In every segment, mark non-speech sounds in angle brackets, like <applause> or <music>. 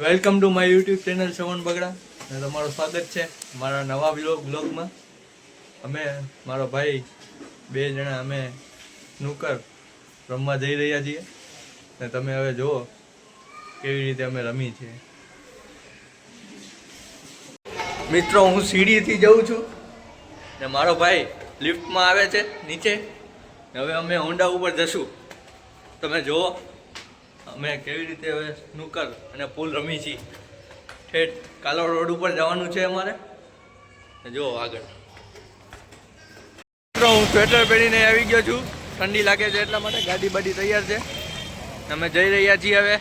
Welcome to my YouTube channel Shravan Bagda અને તમારું સ્વાગત છે મારા નવા બ્લોગ બ્લોગમાં અમે, મારો ભાઈ, બે જણા અમે સ્નૂકર રમવા જઈ રહ્યા છીએ. ને તમે હવે જુઓ કેવી રીતે અમે રમી છીએ. મિત્રો, હું સીડીથી જઉં છું. ને મારો ભાઈ લિફ્ટમાં આવે છે, નીચે. હવે અમે હોન્ડા ઉપર જશું. તમે જુઓ. અમે કેવી રીતે હવે સ્નૂકર અને પુલ રમી છીએ? ઠેઠ કાલો રોડ ઉપર જવાનું છે અમારે. જો આગળ. મિત્રો, હું સ્વેટર પહેરીને આવી ગયો છું. ઠંડી લાગે છે એટલા માટે ગાડી બાડી તૈયાર છે. અમે જઈ રહ્યા છીએ હવે.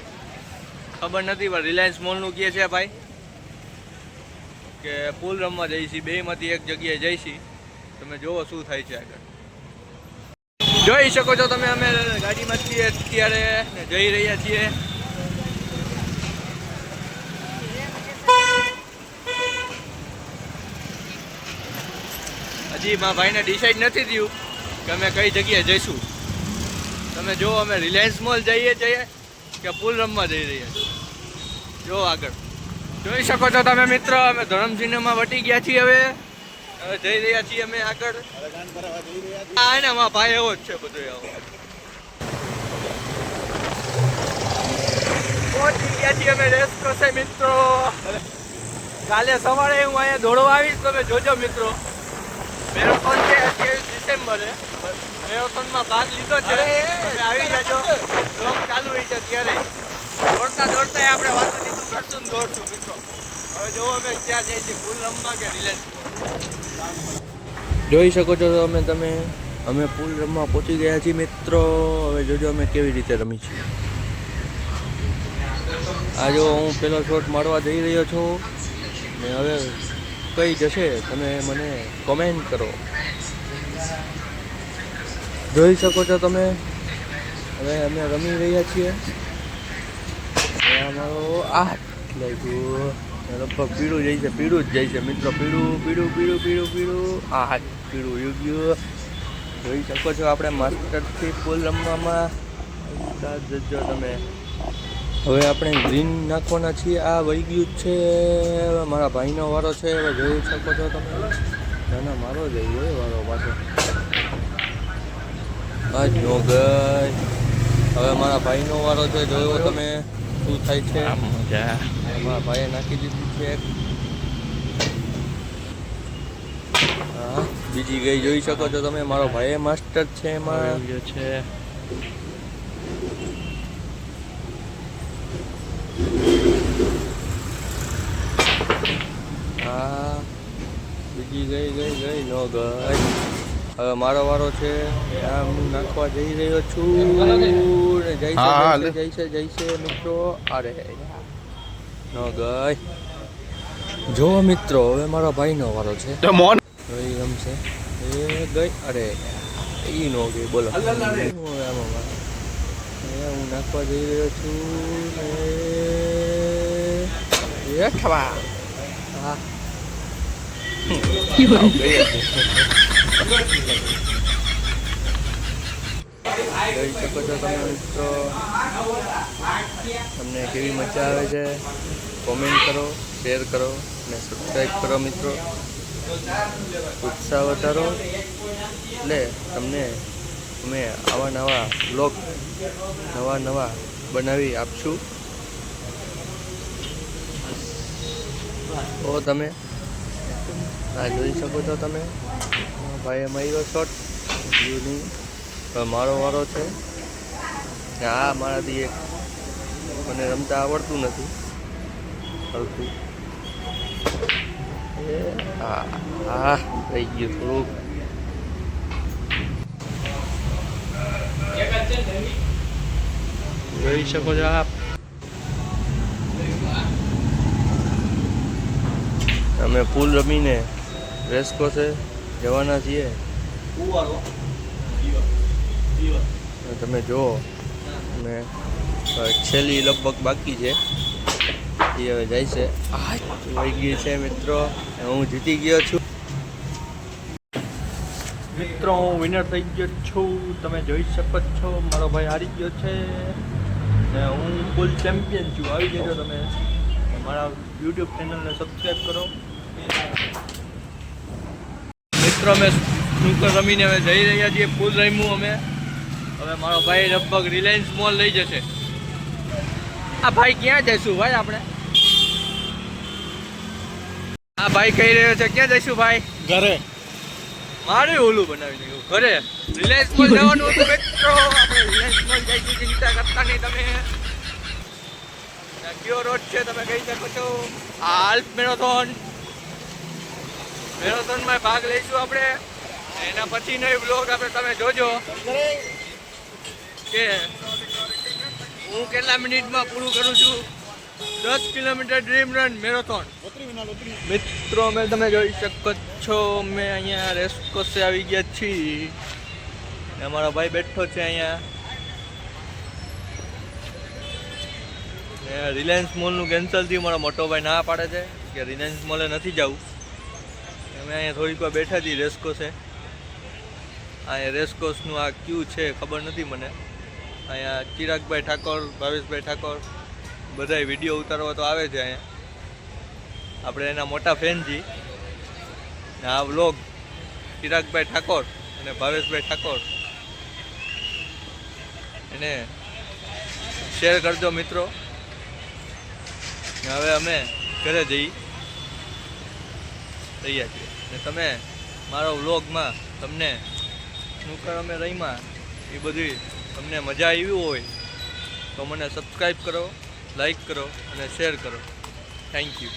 ખબર નથી, પણ રિલાયન્સ મોલનું કહે છે ભાઈ કે પુલ રમવા જઈશી, બેમાંથી એક જગ્યાએ જઈશી. તમે જુઓ શું થાય છે આગળ. જોઈ શકો છો તમે, અમે ગાડીમાં છીએ, અત્યારે જઈ રહ્યા છીએ. હજી મારા ભાઈને ડિસાઈડ નથી થયું કે અમે કઈ જગ્યાએ જઈશું. તમે જો, અમે રિલાયન્સ મોલ જઈએ છીએ કે પુલ રમવા જઈ રહ્યા છીએ. જો આગળ. જોઈ શકો છો તમે મિત્ર, અમે ધરમ વટી ગયા છીએ હવે. જઈ રહ્યા છીએ અમે આગળ. હા ને મારા ભાઈ એવો જ છે બધું એવો. પહોંચી ગયા છીએ અમે રેસ કરશે મિત્રો. કાલે સવારે હું અહીંયા દોડવા આવીશ તમે જોજો મિત્રો. મેરેથોન છે અઠ્યાવીસ ડિસેમ્બરે. મેરેથોનમાં ભાગ લીધો છે. તમે આવી જાજો. બ્લોગ ચાલુ હોય છે ત્યારે દોડતા દોડતા આપણે વાતો નીકળું કરશું દોડશું મિત્રો. હવે જો અમે ક્યાં જઈએ છીએ ફૂલ રમવા કે રિલાયન્સ જોઈ શકો છો અમે તમે, અમે પુલ રમવા પહોંચી ગયા છીએ મિત્રો. હવે જોજો અમે કેવી રીતે રમી છીએ. આ હું પેલો શોટ મારવા જઈ રહ્યો છું, ને હવે કઈ જશે તમે મને કોમેન્ટ કરો. જોઈ શકો છો તમે, હવે અમે રમી રહ્યા છીએ. અમારો આ લાગ્યું લગભગ પીળું જાય છે, પીળું જ જાય છે મિત્રો. પીળું પીળું પીળું પીળું પીળું. આ પીળું યોગ્ય જોઈ શકો છો આપણે માસ્ટરથી ફૂલ રમવામાં. જજો તમે. હવે આપણે ગ્રીન નાખવાના છીએ. આ વહી ગયું છે. મારા ભાઈનો વારો છે. હવે જોઈ શકો છો તમે. ના ના મારો જ હોય વારો પાછો. આ જો ગઈ. હવે મારા ભાઈનો વારો છે. જોયો તમે. શું થાય છે? મજા. મારા ભાઈએ નાખી દીધી છે હા બીજી ગઈ જોઈ શકો છો તમે મારો ભાઈ માસ્ટર છે એમાં. છે. હા બીજી ગઈ ગઈ ગઈ નો ગઈ. હવે મારો વારો છે આ હું નાખવા જઈ રહ્યો છું. જઈશે લે. છે મિત્રો. અરે નો ગઈ. જો મિત્રો હવે મારા ભાઈનો વારો છે. મોન રમશે. એ ગઈ. અરે એ નો ગઈ બોલો. હું નાખવા જઈ રહ્યો છું ને એ ખવા. હા. <laughs> જોઈ શકો છો તમે મિત્રો. તમને કેવી મજા આવે છે? કોમેન્ટ કરો શેર કરો અને સબસ્ક્રાઈબ કરો મિત્રો. ઉત્સાહ વધારો. એટલે તમને અમે આવા નવા બ્લોગ નવા નવા બનાવી આપશું. તો તમે આ જોઈ શકો છો તમે. માર્યો શોટ નહીં હવે મારો વારો છે. આ મારાથી એક મને રમતા આવડતું નથી. હલતું હા થઈ ગયું થોડુંક. જોઈ શકો છો આપ. અમે પુલ રમીને રેસકોસે જવાના છીએ. તમે જુઓ, અને છેલ્લી લગભગ બાકી છે. એ હવે જાય છે. વહી ગઈ છે મિત્રો હું જીતી ગયો છું. મિત્રો, હું વિનર થઈ ગયો છું. તમે જોઈ શકો છો, મારો ભાઈ હારી ગયો છે. ને હું ફૂલ ચેમ્પિયન છું. આવી જજો તમે. મારા યુટ્યુબ ચેનલને સબસ્ક્રાઈબ કરો. મિત્રો, અમે સ્નૂકર રમીને અમે જઈ રહ્યા છીએ. ફૂલ રમ્યું અમે. હવે મારો ભાઈ લગભગ રિલાયન્સ મોલ લઈ જશે. આ ભાઈ ક્યાં જઈશું ભાઈ આપણે? આ ભાઈ કહી રહ્યો છે ક્યાં જઈશું ભાઈ? ઘરે. મારે ઓલું બનાવી દઉં ઘરે. રિલાયન્સ મોલ જવાનું હતું મિત્રો. આપણે રિલાયન્સ મોલ જઈશું ચિંતા કરતા નહીં તમે. કયો રોડ છે તમે કહી શકો છો? આ હાલ્ફ મેરોથોન મેરોથોનમાં ભાગ લઈશું આપણે. એના પછીનો બ્લોગ આપણે તમે જોજો. કે હું કેટલા મિનિટમાં પૂરું કરું છું? દસ કિલોમીટર ડ્રીમ રન મેરેથોન. મિત્રો, અમે તમે જોઈ શકો છો, અમે અહીંયા રેસકોસે આવી ગયા છીએ. અમારો ભાઈ બેઠો છે અહીંયા. રિલાયન્સ મોલનું કેન્સલ થયું, મારો મોટો ભાઈ ના પાડે છે, કે રિલાયન્સ મોલે નથી જવું. અમે અહીંયા થોડીક વાર બેઠા છીએ રેસકોસે અહીંયા રેસકોસનું આ ક્યુ છે, ખબર નથી મને. અહીંયા ચિરાગભાઈ ઠાકોર, ભાવેશભાઈ ઠાકોર, બધાય વીડિયો ઉતારવા તો આવે છે અહીંયા. આપણે એના મોટા ફેનજી ને આ વ્લોગ ચિરાગભાઈ ઠાકોર અને ભાવેશભાઈ ઠાકોર. એને શેર કરજો મિત્રો. હવે અમે ઘરે જઈ રહ્યા છીએ. ને તમે મારો વ્લોગમાં તમને સ્નૂકર અમે રહીમાં એ બધી તમને મજા આવી હોય તો મને સબસ્ક્રાઈબ કરો લાઈક કરો અને શેર કરો. Thank you